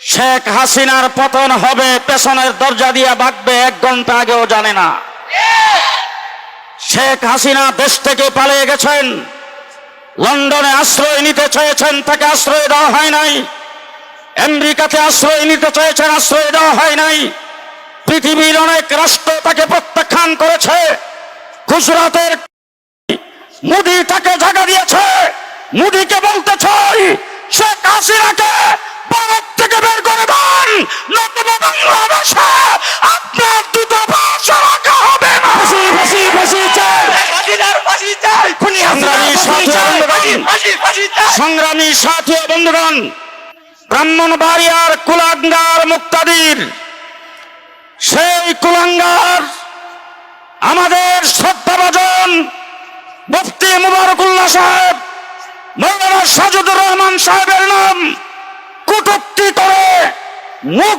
শেখ হাসিনার পতন হবে, পেছনের দরজা দিয়ে বাগবে এক ঘণ্টা আগেও জানে না। শেখ হাসিনা দেশ থেকে পালিয়ে গেছেন, লন্ডনে আশ্রয় নিতে চেয়েছেন, তাকে আশ্রয় দেওয়া হয় নাই। আমেরিকাতে আশ্রয় নিতে চেয়েছেন, আশ্রয় দেওয়া হয় নাই। পৃথিবীর অনেক রাষ্ট্র তাকে প্রত্যাখ্যান করেছে। গুজরাটের মোদি তাকে জায়গা দিয়েছে। মোদিকে বলতে চাই শেখ হাসিনাকে ভারত থেকে বের করে দেন নতুন বাংলাদেশে আপনার দূতাবাস রাখা হবে না। ফাঁসি ফাঁসি ফাঁসি চাই। ফাঁসিদার ফাঁসি চাই খুনি সংগ্রামী সাথী বন্ধুগণ। সংগ্রামী সাথী বন্ধুগণ ব্রাহ্মণবাড়িয়ার কুলাঙ্গার মুক্তাদির সেই কুলাঙ্গার আমাদের শ্রদ্ধাভাজন মুফতি মুবারকুল্লাহ সাহেব মৌলানা সাজুদুর রহমান সাহেবের নাম কুটুক্তি করে মুখ